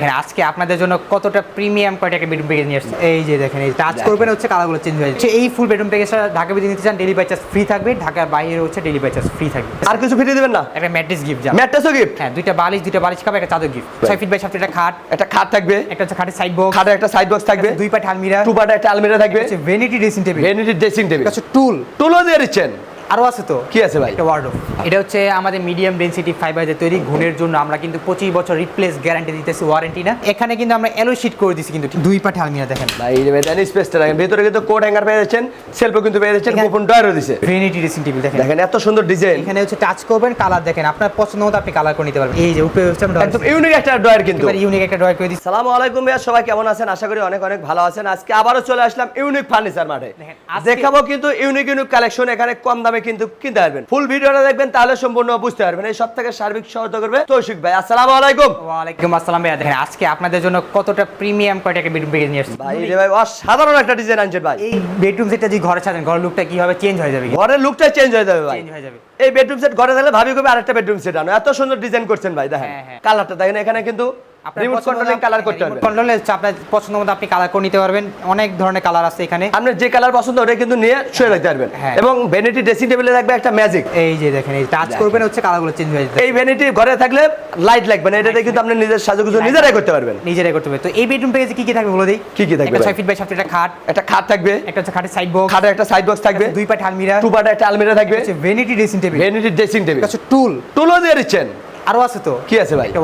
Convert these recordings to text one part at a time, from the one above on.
হ্যাঁ আজকে আপনাদের জন্য কতটা প্রিমিয়াম কয়টাকে বেডরুম প্যাকেজ নিয়ে আসছে। এই যে দেখেন এই টাচ করবেন হচ্ছে কালারগুলো চেঞ্জ হয়ে যাচ্ছে। এই ফুল বেডরুম প্যাকেজটা ঢাকা বেজে নিতে চান ডেলি বাই চার্জ ফ্রি থাকবে। ঢাকার বাইরে হচ্ছে ডেলি বাই চার্জ ফ্রি থাকবে। আর কিছু ফিরিয়ে দিবেন না? একটা ম্যাট্রেস গিফট যা। ম্যাট্রেসও গিফট হ্যাঁ দুইটা বালিশ দুইটা বালিশ খাবে একটা চাদর গিফট ছয় ফিট বাই সাত ফিট একটা খাট। একটা খাট থাকবে। একটা হচ্ছে খাটের সাইড বক্স খাটের একটা সাইড বক্স থাকবে। দুই পাট আলমিরা। টু পার্ট একটা আলমিরা থাকবে। হচ্ছে vanity dressing table vanity dressing table হচ্ছে টুল টুলও দিয়ে দিচ্ছেন। আরও আছে তো? কি আছে ভাই? ওয়ার্ডরোব এটা হচ্ছে আমাদের মিডিয়াম ডেনসিটি ফাইবারের তৈরি ঘুণের জন্য আমরা কিন্তু পঁচিশ বছর রিপ্লেস গ্যারান্টি দিতেছি ওয়ারেন্টি না। এখানে কিন্তু আমরা এলো শিট করে দিচ্ছি কিন্তু দুই পাটে আলমিরা দেখেন। ভাই দেখেন স্পেসটা দেখেন ভিতরে কিন্তু কোট হ্যাঙ্গার পেয়ে যাচ্ছেন সেলফও কিন্তু পেয়ে যাচ্ছেন গোপন ডয়ারও দিছে। ভ্যানিটি ড্রেসিং টেবিল দেখেন। দেখেন এত সুন্দর ডিজাইন এখানে হচ্ছে টাচ করবেন কালার দেখেন। আপনার পছন্দ মতো আপনি কালার করে নিতে পারবেন। এই যে উপরে হচ্ছে একদম ইউনিক একটা ডয়ার কিন্তু। ইউনিক একটা ড্রয়ার করে দিচ্ছি সালামু আলাইকুম ভাইয়া সবাই কেমন আছেন? আশা করি অনেক অনেক ভালো আছেন। আজকে আবারও চলে আসলাম ইউনিক ফার্নিচার মাঠে। দেখাবো কিন্তু ইউনিক ইউনিক কালেকশন এখানে কম দামে কিন্তু কিনতে পারবেন। ফুল ভিডিওটা দেখবেন তাহলে সম্পূর্ণ বুঝতে পারবেন। এই সব থেকে সার্বিক সহায়তা করবে তৌশিক ভাই। আসসালামু আলাইকুম। ওয়ালাইকুম আসসালাম ভাইয়া। দেখেন আজকে আপনাদের জন্য কতটা প্রিমিয়াম কয়টাকে বেডরুম প্যাকেজ নিয়ে আসছি। ভাই রে ভাই অসাধারণ একটা ডিজাইন আনছেন ভাই। এই বেডরুম সেটটা যদি ঘরে সাজেন ঘরের লুকটা কি হবে চেঞ্জ হয়ে যাবে? ঘরের লুকটা চেঞ্জ হয়ে যাবে ভাই। চেঞ্জ হয়ে যাবে। এই বেডরুম সেট ঘরে থাকলে ভাবি কবে আরেকটা বেডরুম সেট আনো। এত সুন্দর ডিজাইন করছেন ভাই দেখেন। হ্যাঁ, হ্যাঁ। কালারটা দেখেন এখানে কিন্তু রিমোট কন্ট্রোলিং কালার করতে হবে। কন্ট্রোলে আপনার পছন্দ মতো আপনি কালার করে নিতে পারবেন। অনেক ধরনের কালার আছে এখানে। আপনার যে কালার পছন্দ ওটা কিন্তু নিয়ে শুয়ে রাখতে পারবেন। এবং ভ্যানিটি ড্রেসিং টেবিলে থাকবে একটা ম্যাজিক এই যে দেখেন এই টাচ করবেন হচ্ছে কালারগুলো চেঞ্জ হয়ে যাবে। এই ভ্যানিটি ঘরে থাকলে লাইট লাগবে না এটাতে কিন্তু আপনি নিজের সাজুগুজু নিজেরাই করতে পারবেন। নিজেরাই করতে হবে তো এই বেডরুম প্যাকেজে কি কি থাকবে বলে দিই কি কি থাকবে একটা ফিট বাই সাত ফিট একটা খাট। একটা খাট থাকবে। একটা হচ্ছে খাটের সাইড বক্স খাটের একটা সাইড বক্স থাকবে। দুই পাট আলমিরা টু একটা আলমিরা থাকবে। Vanity dressing table vanity dressing table হচ্ছে টুল টুলও দিয়ে দিচ্ছেন। আরও আছে তো? কি আছে ভাই? একটা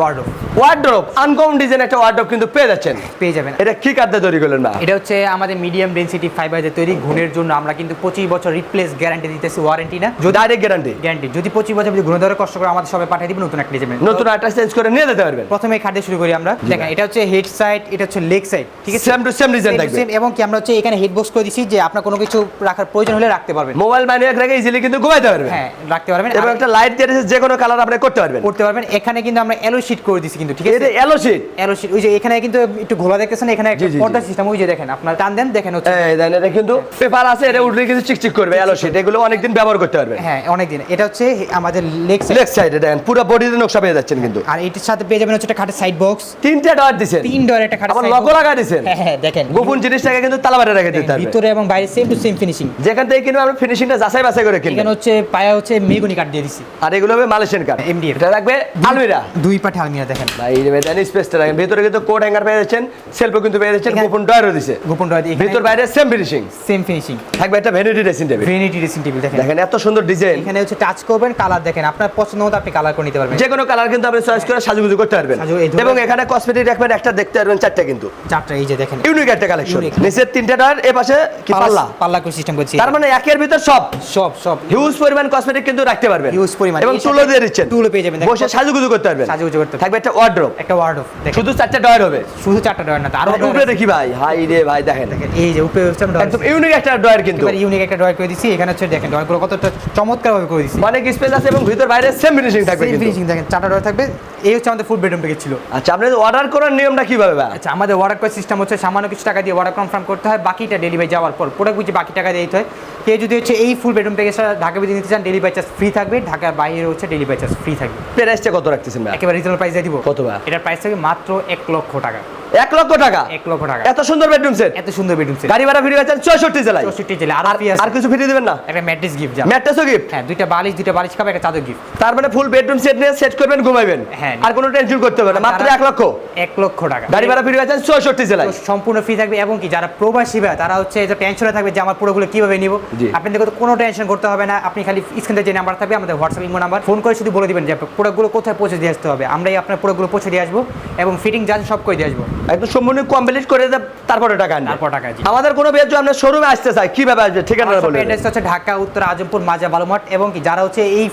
ওয়ার্ডরোব আনকমন ডিজাইন একটা ওয়ার্ড্রোপ কিন্তু পেয়ে যাচ্ছেন। পেয়ে যাবেন। এটা কি তৈরি করলেন না এটা হচ্ছে আমাদের মিডিয়াম ডেনসিটি ফাইবারের তৈরি জন্য আমরা কিন্তু পঁচিশ বছর রিপ্লেস গ্যারান্টি দিতেছি ওয়ারেন্টি না? যদি ডাইরেক্ট গ্যারান্টি গ্যারান্টি যদি পঁচিশ বছর যদি ধরে কষ্ট করে আমাদের সবাই পাঠিয়ে দিবেন নতুন একটা ডিজাইন নতুন একটা চেঞ্জ করে নিয়ে যেতে পারবেন। প্রথমে খাটে শুরু করি আমরা। দেখেন এটা হচ্ছে হেড সাইড এটা হচ্ছে লেগ সাইড ঠিক আছে? সেম টু সেম ডিজাইন থাকবে। same, এবং কি আমরা হচ্ছে এখানে হেড বক্স করে দিছি যে আপনার কোনো কিছু রাখার প্রয়োজন হলে রাখতে পারবেন। মোবাইল মানিয়ে রেখে ইজিলি কিন্তু ঘুমাইতে পারবেন। হ্যাঁ রাখতে পারবেন। এবং একটা লাইট দিয়ে যে কোনো কালার আপনি করতে পারবেন। করতে পারবেন। এখানে কিন্তু আমরা এলো শিট করে দিছি কিন্তু ঠিক আছে? এটা এলো শীট এলো শিট ওই যে এখানে কিন্তু একটু ঘোলা দেখতেছেন এখানে একটা। পর্দা সিস্টেম ওই যে দেখেন আপনার টান দেন দেখেন হচ্ছে। এই দেন এটা কিন্তু পেপার আছে এটা উঠলে কিন্তু চিকচিক করবে এলো শীট এগুলো অনেকদিন ব্যবহার করতে পারবেন। হ্যাঁ অনেকদিন। এটা হচ্ছে আমাদের লেগ সাইড লেগ সাইডে দেখেন পুরো বডিতে নকশা পেয়ে যাচ্ছেন কিন্তু। আর এটির সাথে পেয়ে যাবেন হচ্ছে একটা খাটের সাইড বক্স তিনটা ডয়ার দিছেন। তিন ডোর একটা খাটের side লগো লাগা দিছেন। হ্যাঁ দেখেন। গোপন জিনিসটাকে কিন্তু তালাবারে রেখে দিতে হবে। ভিতরে এবং বাইরে সেম টু সেম ফিনিশিং যেখান থেকে কিনবে আমরা ফিনিশিংটা যাচাই বাছাই করে কিনবেন। এখানে হচ্ছে পায়া হচ্ছে মেগুনি কাঠ দিয়ে দিছি। আর এগুলো হবে মালয়েশিয়ান কার MDF এটা রাখবে আলমিরা। দুই পাটে আলমিরা দেখেন। ভাই দেখেন স্পেসটা দেখেন ভিতরে কিন্তু কোট হ্যাঙ্গার পেয়ে যাচ্ছেন সেলফও কিন্তু পেয়ে যাচ্ছেন গোপন ডয়ারও দিছে। গোপন ডয় দিয়ে ভিতর বাইরে সেম ফিনিশিং সেম ফিনিশিং থাকবে একটা vanity dressing table vanity dressing table দেখেন। দেখেন এত সুন্দর ডিজাইন এখানে হচ্ছে টাচ করবেন কালার দেখেন। আপনার পছন্দ মতো আপনি কালার করে নিতে পারবেন। যে কোনো কালার কিন্তু আপনি চয়েস করে সাজুগুজু করতে পারবেন। এবং এখানে কসমেটিক রাখবেন একটা দেখতে পারবেন চারটা কিন্তু। চারটা এই যে দেখেন। ইউনিক একটা কালেকশন। নিচের তিনটা ডয়ার এ পাশে পাল্লা পাল্লা? করে সিস্টেম করছি। তার মানে একের ভিতর সব। সব সব। হিউজ পরিমাণ কসমেটিক কিন্তু রাখতে পারবেন। Huge পরিমাণ। এবং তুলো দিয়ে দিচ্ছেন। টুলও পেয়ে যাবেন, বসে সাজুগুজু করতে পারবেন। সাজুগুজু করতে থাকবে একটা ওয়ার্ড্রোপ একটা ওয়ার্ড শুধু চারটা ডয়ার হবে। শুধু চারটা ডয়ার না আরও উপরে দেখি ভাই। হাই রে ভাই দেখেন। এই যে উপরে হচ্ছে একদম ইউনিক একটা ডয়ার কিন্তু। ইউনিক একটা ডয়ার করে দিছি এখানে হচ্ছে দেখেন ডয়ারগুলো কতটা চমৎকার ভাবে করে দিছি অনেক স্পেস আছে এবং ভিতর বাইরে সেম ফিনিশিং থাকবে সেম ফিনিশিং দেখেন চারটা ডয়ার থাকবে। এই হচ্ছে আমাদের ফুল বেডরুম প্যাকেজ ছিল। আচ্ছা আপনাদের অর্ডার করার নিয়মটা কীভাবে আচ্ছা আমাদের অর্ডার করার সিস্টেম হচ্ছে সামান্য কিছু টাকা দিয়ে অর্ডার কনফার্ম করতে হয় বাকিটা ডেলিভারি যাওয়ার পর। প্রোডাক্ট বুঝে বাকি টাকা দিয়ে দিতে হয়। কে যদি হচ্ছে এই ফুল বেডরুম প্যাকেজটা ঢাকা বেজে নিতে চান ডেলিভারি চার্জ ফ্রি থাকবে। ঢাকার বাইরে হচ্ছে ডেলিভারি চার্জ ফ্রি থাকবে। প্রাইসটা কত রাখতেছেন একেবারে রিজনেবল প্রাইস দিয়ে দিব। কত? এটার প্রাইস থাকবে মাত্র এক লক্ষ টাকা। এক লক্ষ টাকা। এক লক্ষ টাকা। এত সুন্দর বেডরুম সেট এত সুন্দর বেডরুম সেট গাড়ি ভাড়া ফিরে গেছেন চৌষট্টি জেলায়। চৌষট্টি জেলে আর আর আর কিছু দিবেন না? একটা ম্যাট্রেস গিফট যা। ম্যাট্রেসও গিফট হ্যাঁ দুইটা বালিশ দুইটা বালিশ খাবে একটা চাদর গিফট তার মানে ফুল বেডরুম সেট নিয়ে সেট করবেন ঘুমাইবেন। হ্যাঁ। আর কোনো টেনশন করতে হবে না। মাত্র এক লক্ষ। এক লক্ষ টাকা। গাড়ি ভাড়া ফিরে গেছেন চৌষট্টি জেলায়। সম্পূর্ণ ফ্রি থাকবে এবং কি যারা প্রবাসী ভাই তারা হচ্ছে যে টেনশনে থাকবে যে আমার পুরোগুলো কীভাবে নিব। আপনাদের কোনো টেনশন করতে হবে না। আপনি খালি স্ক্রিনে যে নাম্বার থাকবে আমাদের হোয়াটসঅ্যাপ ইমো নাম্বার ফোন করে শুধু বলে দিবেন যে প্রোডাক্টগুলো কোথায় পৌঁছে দিয়ে আসতে হবে। আমরাই আপনার প্রোডাক্টগুলো পৌঁছে দিয়ে আসব এবং ফিটিং চার্জ সব করে দিয়ে আসব। একদম সম্পূর্ণ কমপ্লিট করে দে- তারপরে টাকা আনবে। তারপর টাকা জি আমাদের কোনো বেজ আপনার শোরুমে আসতে চাই কীভাবে আসবে ঠিকানা বলে অ্যাড্রেস হচ্ছে ঢাকা উত্তর আজমপুর মাজা বালুমাট এবং কি যারা হচ্ছে এই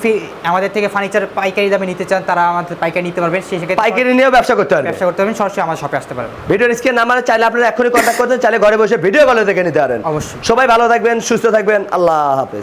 আমাদের থেকে ফার্নিচার পাইকারি দামে নিতে চান তারা আমাদের পাইকারি নিতে পারবেন সেই সেক্ষেত্রে পাইকারি নিয়েও ব্যবসা করতে পারবে ব্যবসা করতে পারবেন সরাসরি আমার শপে আসতে পারবেন। ভিডিও স্ক্রিন নাম্বারে চাইলে আপনারা এখনই কন্ট্যাক্ট করতে চাইলে ঘরে বসে ভিডিও কলে দেখে নিতে পারেন। অবশ্যই। সবাই ভালো থাকবেন সুস্থ থাকবেন আল্লাহ হাফেজ।